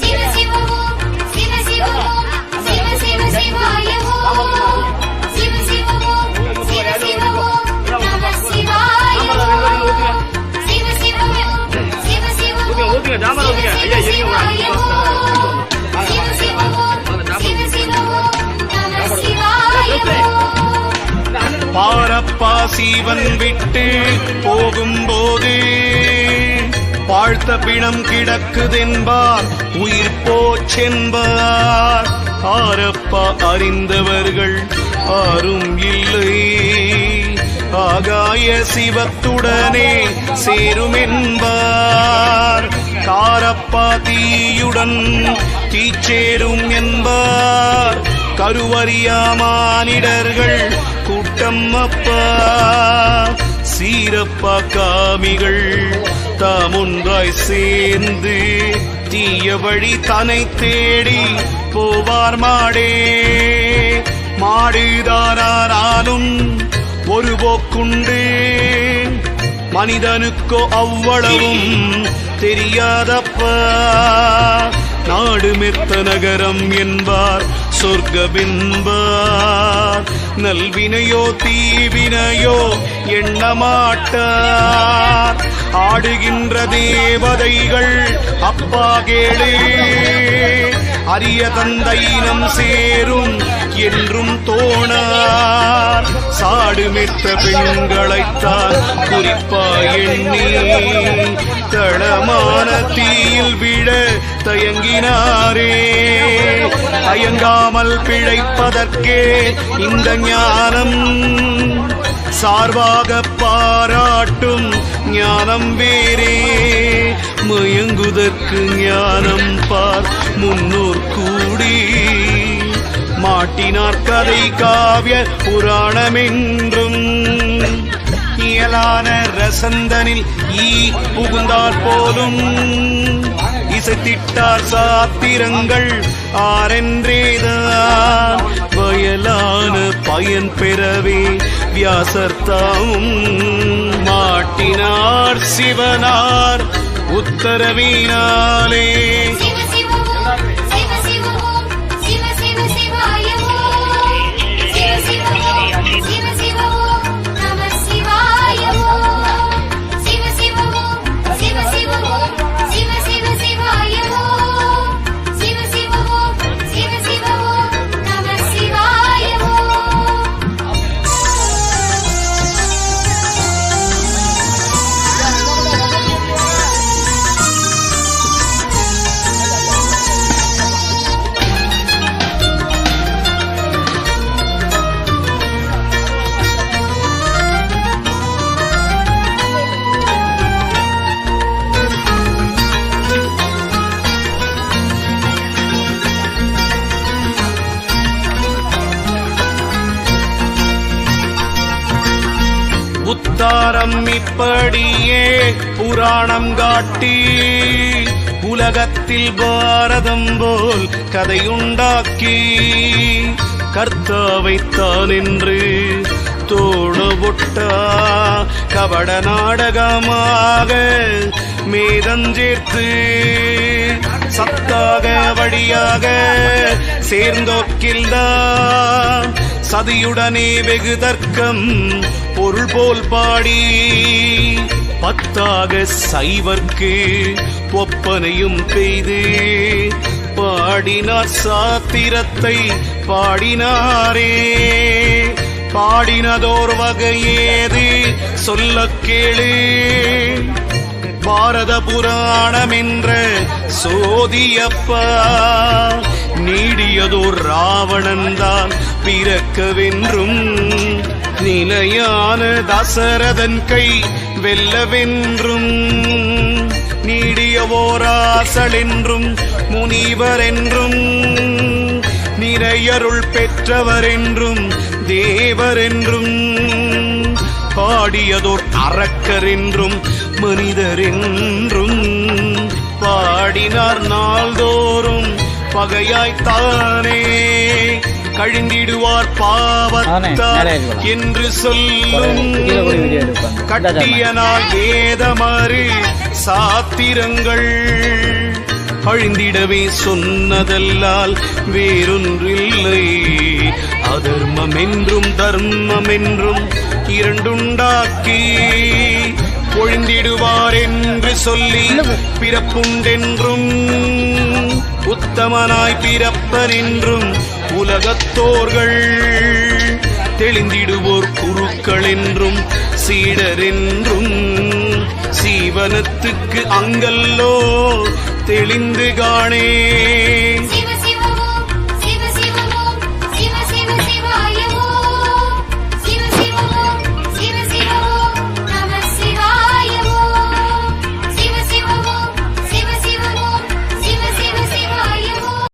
சிவ சிவ ஓம் சிவ பாரப்பா சீவன் விட்டு போகும்போது வாழ்த்த பிணம் கிடக்குதென்பார் உயிர் போச்சென்பார் ஆரப்பா அறிந்தவர்கள் ஆரும் இல்லை. ஆகாய சிவத்துடனே சேருமென்பார். காரப்பா தீயுடன் தீச்சேரும் என்பார். கருவறியா மானிடர்கள் கூட்டம் அப்பா. சீரப்பா காமிகள் தாம் ஒன்றாய் சேர்ந்து தீய வழி தனை தேடி போவார் மாடே. மாடுதானாலும் ஒரு போக்குண்டு. மனிதனுக்கோ அவ்வளவும் தெரியாதப்பா. நாடு மெத்த நகரம் என்பார் சொர்க்கபின்பார். நல்வினையோ தீவினையோ எண்ணமாட்டார். ஆடுகின்ற தேவதைகள் அப்பா கேளே. அரிய தந்தையினம் சேரும் என்றும் தோணார். சாடுமித்த பெண்களைத்தான் குறிப்பா எண்ணி தளமான தீயில் விட தயங்கினாரே. தயங்காமல் பிழைப்பதற்கே இந்த ஞானம் சார்பாக பாராட்டும் ஞானம் வேறே. மயங்குதற்கு ஞானம் பார் முன்னோர் கூடி. மாட்டினார் கதை காவிய புராணமென்றும். இயலான ரசந்தனில் ஈ புகுந்தார் போலும். இசைத்திட்டார் சாத்திரங்கள். ஆரென்றேதான் வயலான பயன் பெறவே வியாசர்த்தாவும் மாட்டினார் சிவனார் உத்தரவினாலே அவதாரம் இப்படியே புராணம் காட்டி உலகத்தில் பாரதம் போல் கதையுண்டாக்கி கர்த்தாவைத்தான் என்று தோணபொட்டா கபட நாடகமாக மேதஞ்சேர்த்து சத்தாக வழியாக சேர்ந்தோக்கில்தான் சதியுடனே வெகு தர்க்கம் பொருள் போல் பாடி. பத்தாக சைவர்க்கு ஒப்பனையும் பெய்து. பாடினார் சாத்திரத்தை பாடினாரே. பாடினதோர் வகையேது சொல்ல கேளு. பாரத புராணம் என்ற சோதியப்பா. நீடியதோர் ராவணன்தான் பிறக்கவென்றும் நிலையான தசரதன் கை வெல்லவென்றும். நீடியவோராசல் என்றும் முனிவர் என்றும் நிறையருள் பெற்றவர் என்றும் தேவர் என்றும் பாடியதோர் அரக்கர் என்றும் மனிதர் என்றும் பாடினார் நாள்தோறும் பகையாய்த்தானே. கழிந்திடுவார் பாவத்தார் என்று சொல்லும் கட்டிய நாள் வேதமறு சாத்திரங்கள் அழிந்திடவே சொன்னதல்லால் வேறொன்றில்லை. அதர்மம் என்றும் தர்மம் என்றும் இரண்டுண்டாக்கி ஒழிந்திடுவார் என்று சொல்லி பிறப்புண்டென்றும் உத்தமனாய் பிறப்பர் என்றும் உலகத்தோர்கள் தெளிந்திடுவோர் குருக்கள் என்றும் சீடர் என்றும் சீவனத்துக்கு அங்கல்லோ தெளிந்து காணே.